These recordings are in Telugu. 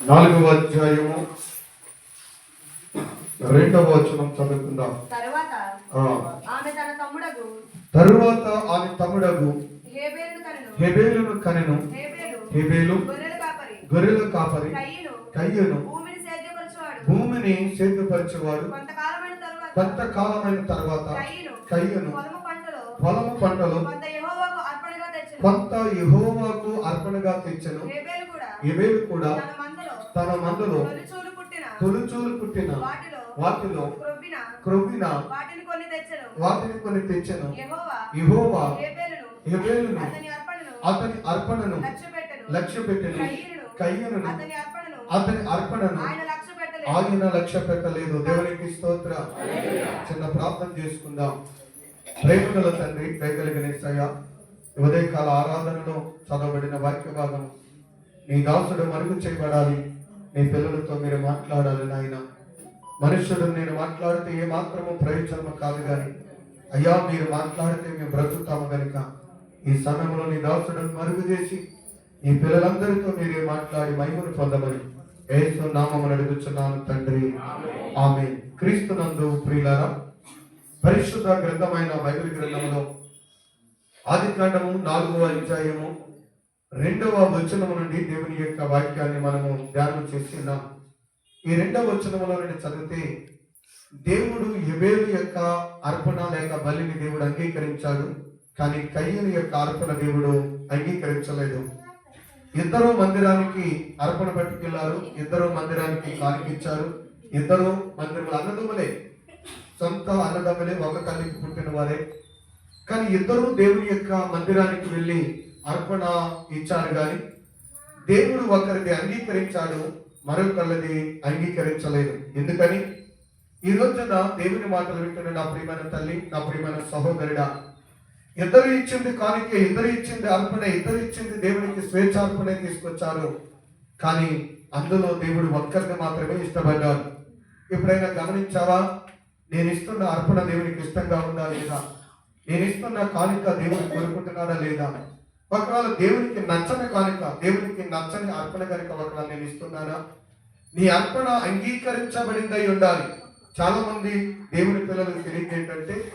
నాలుగవ అధ్యాయము రెండవ వచనం చదువుకుందాం. తరువాత ఆమె తన తమ్ముడకు తరువాత ఆమె తమ్ముడగు హేబేలును కనెను. హేబేలు గొర్రెల కాపరి. కయ్యను. భూమిని సేద్యపరచువాడు. కొంతకాలమైన తరువాత. కయ్యను. పొలము పంటలో. కొంత యెహోవాకు అర్పణగా తెచ్చెను. హెబేలు కూడా. తన మందలో తొలిచూలు పుట్టిన వాటిలో క్రొవ్విన వాటిని కొన్ని తెచ్చెను. యెహోవా హెబేలును అతని అర్పణను లక్ష్య పెట్టెను కయ్యను అతని అర్పణను ఆయన లక్ష్య పెట్టలేదు దేవునికి స్తోత్ర. చిన్న ప్రార్థన చేసుకుందాం. ప్రేమగల తండ్రి దయగలిగిన ఉదయకాల ఆరాధనలో చదవబడిన వాక్య భాగం నీ దాసుడు మరుగు చేయబడాలి. మీ పిల్లలతో మీరు మాట్లాడాలి నాయన. మనుష్యుడు నేను మాట్లాడితే ఏ మాత్రము ప్రయోజనము కాదు కానీ అయ్యా మీరు మాట్లాడితే మేము బ్రతుకుతాము కనుక ఈ సమయంలో నీ దాసుడును మరుగు చేసి ఈ పిల్లలందరితో మీరే మాట్లాడి మహిమను పొందమని ఏసు నామమును అడుగుచున్నాను తండ్రి. ఆమె క్రీస్తునందు ప్రియులారా పరిశుద్ధ గ్రంథమైన బైబిల్ గ్రంథంలో ఆది కాండము నాలుగవ అధ్యాయము రెండవ వచనము నుండి దేవుని యొక్క వాక్యాన్ని మనము ధ్యానం చేస్తున్నాం ఈ రెండవ వచనములో నుండి చదివితే దేవుడు ఎబేలు యొక్క అర్పణ లేక బలిని దేవుడు అంగీకరించాడు కానీ కయ్యని యొక్క అర్పణ దేవుడు అంగీకరించలేదు. ఇద్దరు మందిరానికి అర్పణ పట్టుకెళ్ళారు ఇద్దరు మందిరానికి కానికిచ్చారు ఇద్దరు మందిరములు అన్నదమ్ములే. సొంత అన్నదమ్ములే ఒక తల్లికి పుట్టిన వారే. కానీ ఇద్దరు దేవుని యొక్క మందిరానికి వెళ్ళి అర్పణ ఇచ్చారు కానీ దేవుడు ఒకరిది అంగీకరించాడు మరొకరిది అంగీకరించలేదు. ఎందుకని? ఈ రోజున దేవుని మాటలు వింటున్న నా ప్రియమైన తల్లి నా ప్రియమైన సహోదరుడా ఇద్దరు ఇచ్చింది కానుక ఇద్దరు ఇచ్చింది అర్పణ ఇద్దరు ఇచ్చింది దేవునికి స్వేచ్ఛార్పణ తీసుకొచ్చారు. కానీ అందులో దేవుడు ఒక్కరిని మాత్రమే ఇష్టపడ్డాడు. ఎప్పుడైనా గమనించావా? నేను ఇస్తున్న అర్పణ దేవునికి ఇష్టంగా ఉందా లేదా? నేను ఇస్తున్న కానుక దేవుడు కోరుకుంటున్నాడా లేదా? ఒకవేళ దేవునికి నచ్చని కానుక దేవునికి నచ్చని అర్పణ కనుక ఒకవేళ నేను ఇస్తున్నానా? నీ అర్పణ అంగీకరించబడిందై ఉండాలి. చాలా మంది దేవుని పిల్లలకు తెలియదు ఏంటంటే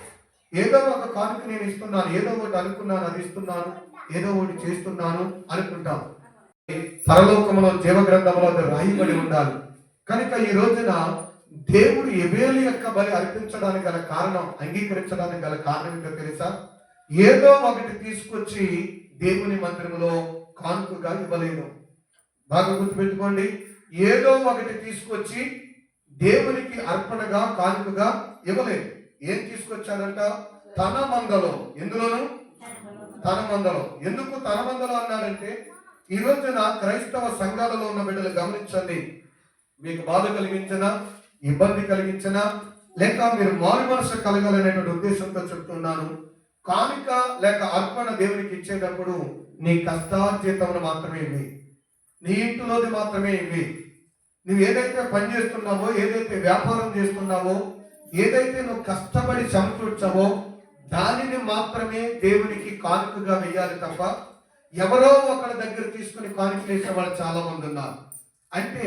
ఏదో ఒక కానుక నేను ఇస్తున్నాను ఏదో ఒకటి అనుకున్నాను అది ఇస్తున్నాను ఏదో ఒకటి చేస్తున్నాను అనుకుంటాం. పరలోకంలో జీవగ్రంథంలో అది రాయబడి ఉండాలి. కనుక ఈ రోజున దేవుడు ఎబేలు యొక్క బలి అర్పించడానికి గల కారణం అంగీకరించడానికి గల కారణం ఏంటో తెలుసా? ఏదో ఒకటి తీసుకొచ్చి దేవుని మందిరంలో కానుకగా ఇవ్వలేదు బాగా గుర్తుపెట్టుకోండి. ఏదో ఒకటి తీసుకొచ్చి దేవునికి అర్పణగా కానుకగా ఇవ్వలేదు ఏం తీసుకొచ్చాడంట తన మందలో. ఎందులోను? తన మందలో. ఎందుకు తన మందలో అన్నాడంటే ఈ రోజున క్రైస్తవ సంఘాలలో ఉన్న బిడ్డలు గమనించండి. మీకు బాధ కలిగించిన ఇబ్బంది కలిగించిన లేక మీరు మారు మనసు కలగాలనేటువంటి ఉద్దేశంతో చెప్తున్నాను. కానుక లేక అర్పణ దేవునికి ఇచ్చేటప్పుడు నీ కష్టార్జితమును మాత్రమే ఇవి. నీ ఇంటిలోది మాత్రమే ఇవి. నువ్వు ఏదైతే పని చేస్తున్నావో ఏదైతే వ్యాపారం చేస్తున్నావో ఏదైతే నువ్వు కష్టపడి సమకూర్చావో దానిని మాత్రమే దేవునికి కానుకగా వేయాలి తప్ప ఎవరో ఒకరి దగ్గర తీసుకుని కానుకలు వేసే వాళ్ళు చాలా మంది ఉన్నారు. అంటే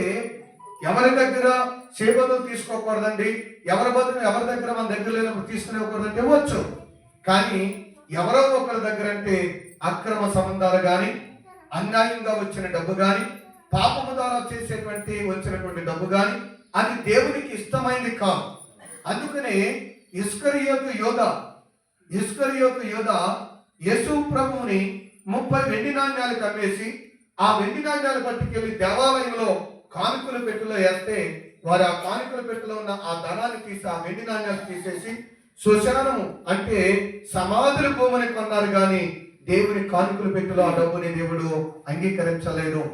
ఎవరి దగ్గర సేవలు తీసుకోకూడదండి ఎవరి బదులు ఎవరి దగ్గర మన దగ్గర లేనప్పుడు తీసుకునేకూడదండి ఇవ్వచ్చు కానీ ఎవరో ఒకరి దగ్గర అంటే అక్రమ సంబంధాలు కానీ అన్యాయంగా వచ్చిన డబ్బు కానీ పాపము ద్వారా చేసేటువంటి వచ్చినటువంటి డబ్బు కానీ అది దేవునికి ఇష్టమైంది కాదు. అందుకనే ఇస్కరియోతు యోధ ఇస్కరియోతు యోధ యేసు ప్రభువుని ముప్పై వెండి నాణ్యాలు కమ్మేసి ఆ వెండి నాణ్యాలు పట్టుకెళ్ళి దేవాలయంలో కానుకల పెట్టెలో వేస్తే వారు ఆ కానుకల పెట్టెలో ఉన్న ఆ ధనాన్ని తీసి ఆ వెండి నాణ్యాలు తీసేసి శ్మశానము అంటే సమాధుల భూమిని కొన్నారు కానీ దేవుని కానుకలు పెట్టిలో ఆ డబ్బుని దేవుడు అంగీకరించలేదు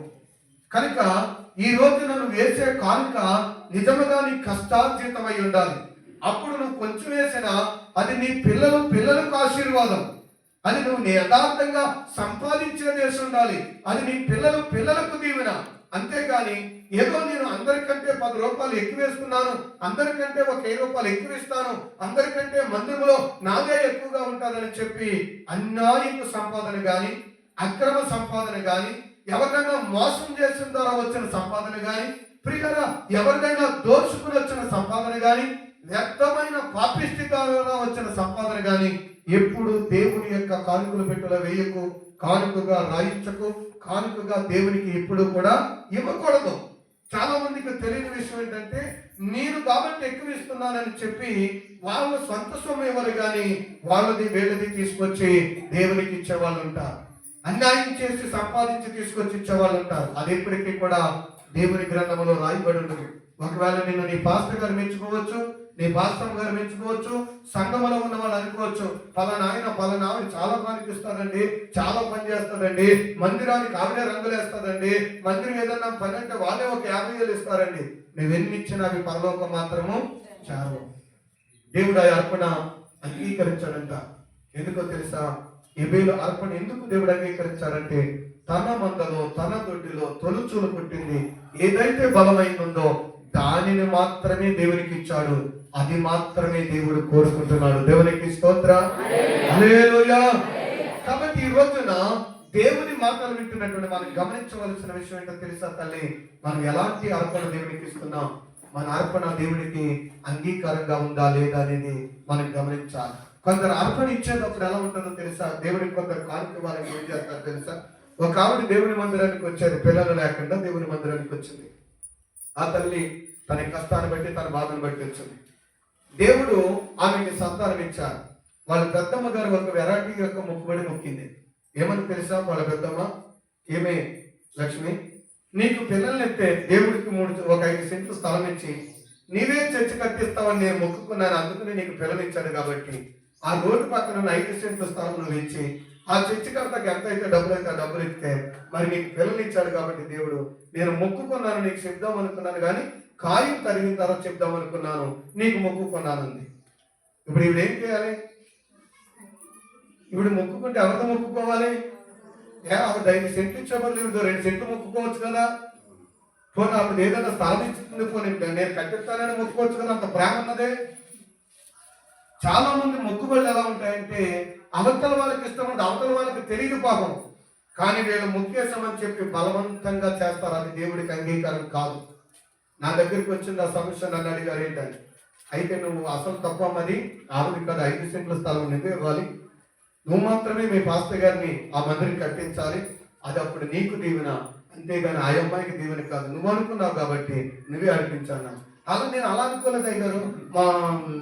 కనుక ఈ రోజు నువ్వు వేసే కానుక నిజముగా నీ కష్టార్జితమై ఉండాలి. అప్పుడు నువ్వు కొంచెం వేసినా అది నీ పిల్లలు పిల్లలకు ఆశీర్వాదం. అది నువ్వు యథార్థంగా సంపాదించేది వేసి ఉండాలి. అది నీ పిల్లలు పిల్లలకు దీవెన. అంతేగాని ఏదో నేను అందరికంటే పది రూపాయలు ఎక్కువ వేసుకున్నాను అందరికంటే ఒక వెయ్యి రూపాయలు ఎక్కువ ఇస్తాను అందరికంటే మందిరంలో నాదే ఎక్కువగా ఉంటుందని చెప్పి అన్యాయపు సంపాదన కానీ అక్రమ సంపాదన కానీ ఎవరినైనా మోసం చేసిన ద్వారా వచ్చిన సంపాదన కానీ ప్రియరా ఎవరినైనా దోచుకుని వచ్చిన సంపాదన కానీ వ్యర్థమైన పాపిష్టి ద్వారా వచ్చిన సంపాదన కానీ ఎప్పుడు దేవుని యొక్క కానుకలు పెట్టుల వేయకు కానుకగా రాయించకు కానుకగా దేవునికి ఎప్పుడు కూడా ఇవ్వకూడదు. చాలా మందికి తెలియని విషయం ఏంటంటే నేను కాబట్టి ఎక్కువ ఇస్తున్నానని చెప్పి వాళ్ళ సొంత సొమ్ము ఇవ్వరు కానీ వాళ్ళది వీళ్ళది తీసుకొచ్చి దేవునికి ఇచ్చేవాళ్ళు ఉంటారు. అన్యాయం చేసి సంపాదించి తీసుకొచ్చి ఇచ్చేవాళ్ళు ఉంటారు. అది ఎప్పటికీ కూడా దేవుని గ్రంథంలో రాయబడి ఉంటుంది ఒకవేళ నిన్ను నీ పాస్టర్ గారు మెచ్చుకోవచ్చు నీ పాస్టర్ గారు మెచ్చుకోవచ్చు సంగమలో ఉన్న వాళ్ళు అనుకోవచ్చు పలానా ఆయన పలానా ఆవిడ చాలా పనికిస్తాడండి చాలా పని చేస్తాడండి మందిరానికి ఆవిడే రంగులు వేస్తారండి మందిరం ఏదన్నా పని అంటే వాళ్ళే ఒక యాభై వేలు ఇస్తారండి. నువ్వెన్ని ఇచ్చినా అవి పరలోకం మాత్రము చాలు దేవుడు ఆ అర్పణ అంగీకరించాడంట. ఎందుకో తెలుసా? ఎబేలు అర్పణ ఎందుకు దేవుడు అంగీకరించారంటే తన మందలో తన దొడ్డిలో తొలుచులు పుట్టింది ఏదైతే బలమైందో దానిని మాత్రమే దేవునికి ఇచ్చాడు అది మాత్రమే దేవుడు కోరుకుంటున్నాడు. దేవునికి స్తోత్ర. కాబట్టి ఈ రోజున దేవుని మాటలు వింటున్నటువంటి మనం గమనించవలసిన విషయం ఏంటో తెలుసా తల్లి? మనం ఎలాంటి అర్పణ దేవునికి ఇస్తున్నాం మన అర్పణ దేవునికి అంగీకారంగా ఉందా లేదా అనేది మనం గమనించాలి. కొందరు అర్పణ ఇచ్చేటప్పుడు ఎలా ఉంటుందో తెలుసా? దేవునికి కొందరు కానుక వాళ్ళకి ఏం చేస్తారు తెలుసా? ఒక ఆవిడ దేవుని మందిరానికి వచ్చారు పిల్లలు లేకుండా దేవుని మందిరానికి వచ్చింది. ఆ తల్లి తన కష్టాన్ని బట్టి తన బాధను బట్టి వచ్చింది. దేవుడు ఆమెకి సంతానం ఇచ్చారు. వాళ్ళ పెద్దమ్మ గారు ఒక వెరైటీ యొక్క మొక్కుబడి మొక్కింది. ఏమని తెలుసా? వాళ్ళ పెద్దమ్మ ఏమే లక్ష్మి నీకు పిల్లల్ని ఎత్తే దేవుడికి మూడు ఒక ఐదు సెంట్లు స్థలం ఇచ్చి నీవే చర్చి కట్టిస్తావని నేను మొక్కుకున్నాను అందుకనే నీకు పిల్లలు ఇచ్చాడు కాబట్టి ఆ రోడ్డు పక్కన ఉన్న ఐదు సెంట్లు స్థలం నువ్వు ఇచ్చి ఆ చర్చి కర్తకి ఎంత అయితే డబ్బులు అయితే ఆ డబ్బులు ఇస్తే మరి నీకు పిల్లలు ఇచ్చాడు కాబట్టి దేవుడు నేను మొక్కుకున్నాను నీకు చెప్దాం అనుకున్నాను కానీ కాయం తరిగిన తర్వాత చెప్దాం అనుకున్నాను నీకు మొక్కుకున్నానంది. ఇప్పుడు ఇవి ఏం చేయాలి? ఇప్పుడు మొక్కుకుంటే ఎవరితో మొక్కుకోవాలి? ఏ ఆవిడ ఐదు సెంట్లు ఇచ్చేవాళ్ళు బదులు రెండు సెంట్లు మొక్కుకోవచ్చు కదా. పోనీ ఆవిడ ఏదైనా స్థలం ఇచ్చింది పోనీ నేను కట్టిస్తానని మొక్కుకోవచ్చు కదా అంత ప్రేమ ఉన్నదే. చాలా మంది మొక్కుబళ్ళు ఎలా ఉంటాయంటే అవతల వాళ్ళకి ఇష్టం అంటే అవతల వాళ్ళకి తెలియదు పాపం. కానీ వీళ్ళు అని చెప్పి బలవంతంగా చేస్తారు. అది దేవుడికి అంగీకారం కాదు. నా దగ్గరికి వచ్చింది ఆ సమస్య నన్ను అడిగారు ఏంటని అయితే నువ్వు అసలు తప్ప మరి? ఆవిడ కదా ఐదు సెంట్ల స్థలం నువ్వే ఇవ్వాలి. నువ్వు మాత్రమే మీ పాస్టర్ గారిని ఆ మందిరం కట్టించాలి. అది అప్పుడు నీకు దీవెన. అంతేగాని ఆ అమ్మాయికి దీవెన కాదు. నువ్వు అనుకున్నావు కాబట్టి నువ్వే అనిపించాను అలా నేను అలా అనుకోలేదు అయ్యారు మా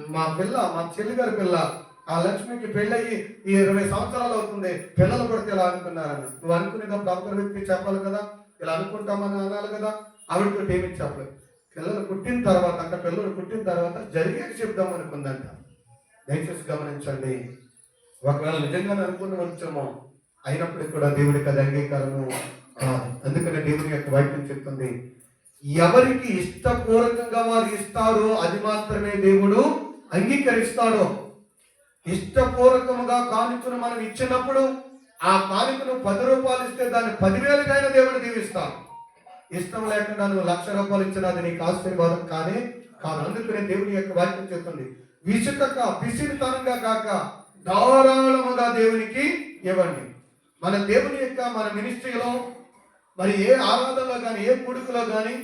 మా పిల్ల మా చెల్లి గారి పిల్ల ఆ లక్ష్మికి పెళ్ళయి ఈ ఇరవై సంవత్సరాలు అవుతుంది. పిల్లలు కొడితే ఇలా అనుకున్నారని. నువ్వు అనుకునేటప్పుడు అవతల వ్యక్తి చెప్పాలి కదా ఇలా అనుకుంటామని అనాలి కదా ఆవిడతో ఏమీ చెప్పలేదు. పిల్లలు పుట్టిన తర్వాత అంటే పిల్లలు పుట్టిన తర్వాత జరిగేది చెప్దాం అనుకుందంట. దయచేసి గమనించండి. ఒకవేళ నిజంగానే అనుకుని వచ్చామో అయినప్పటికీ కూడా దేవుడికి అది అంగీకారము కాదు అందుకని దేవుని యొక్క వాక్యం చెప్తుంది ఎవరికి ఇష్టపూర్వకంగా వారు ఇస్తారో అది మాత్రమే దేవుడు అంగీకరిస్తాడో ఇష్టపూర్వకముగా కానుకను మనం ఇచ్చినప్పుడు ఆ కానుకను పది రూపాయలు ఇస్తే దాన్ని పదివేలుగానే దేవుడు దీవిస్తాం ఇష్టం లేకుండా నువ్వు లక్ష రూపాయలు ఇచ్చినా అది నీకు ఆశీర్వాదం కానీ కాదు. అందుకనే దేవుని యొక్క వాక్యం చెప్తుంది. విసుకక పిసిరితనంగా కాక ధారాళముగా దేవునికి ఇవ్వండి. మన దేవుని యొక్క మన మినిస్ట్రీలో మరి ఏ ఆరాధనలో కానీ ఏ కొడుకులో కానీ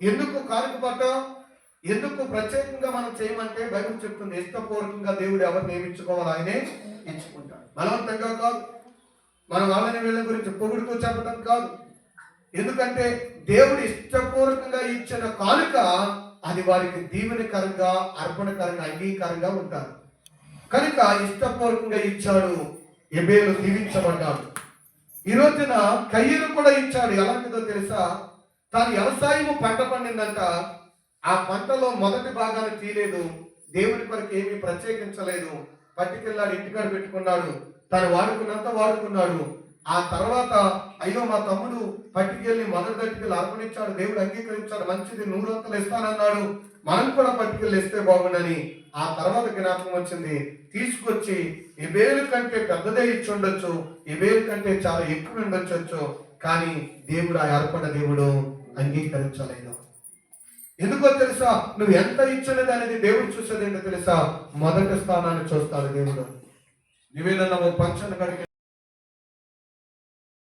ఎందుకు కానుక పట్టం ఎందుకు ప్రత్యేకంగా మనం చేయమంటే బైబిల్ చెప్తుంది ఇష్టపూర్వకంగా దేవుడు ఎవరు నియమించుకోవాలి ఆయనే ఎంచుకుంటాడు. బలవంతంగా కాదు. మనం వాళ్ళని వీళ్ళ గురించి పొగుడుతూ చెప్పడం కాదు. ఎందుకంటే దేవుడు ఇష్టపూర్వకంగా ఇచ్చిన కానుక అది వారికి దీవెనకరంగా అర్పణకరంగా అంగీకారంగా ఉంటారు. కనుక ఇష్టపూర్వకంగా ఇచ్చాడు ఎబేలు దీవించబడ్డాడు. ఈ రోజున కయ్యను కూడా ఇచ్చాడు. ఎలాంటిదో తెలుసా? తాను వ్యవసాయము పంట పండిందంట. ఆ పంటలో మొదటి భాగాన్ని తీయలేదు. దేవుని కొరకు ఏమీ ప్రత్యేకించలేదు. పట్టుకెళ్ళాడు ఇంటికాడ పెట్టుకున్నాడు. తను వాడుకున్నంత వాడుకున్నాడు. ఆ తర్వాత అయ్యో మా తమ్ముడు పట్టుకెళ్ళి మొదటి దట్టుకెళ్ళి అర్పణించాడు దేవుడు అంగీకరించాడు మంచిది నూరంతలు ఇస్తానన్నాడు. మనం కూడా పట్టుకెళ్ళి ఇస్తే బాగుండని. ఆ తర్వాత జ్ఞాపకం వచ్చింది. తీసుకొచ్చి ఇబేలు కంటే పెద్దదే ఇచ్చి ఉండొచ్చు ఇబేలు కంటే చాలా ఎక్కువ ఉండొచ్చు కానీ దేవుడు ఆ అర్పణ దేవుడు అంగీకరించలేదు. ఎందుకో తెలుసా? నువ్వు ఎంత ఇచ్చినది అనేది దేవుడు చూసేది ఏంటో తెలుసా? మొదటి స్థానాన్ని చూస్తాడు దేవుడు. నువ్వేదన్నా ఫంక్షన్ కడిగి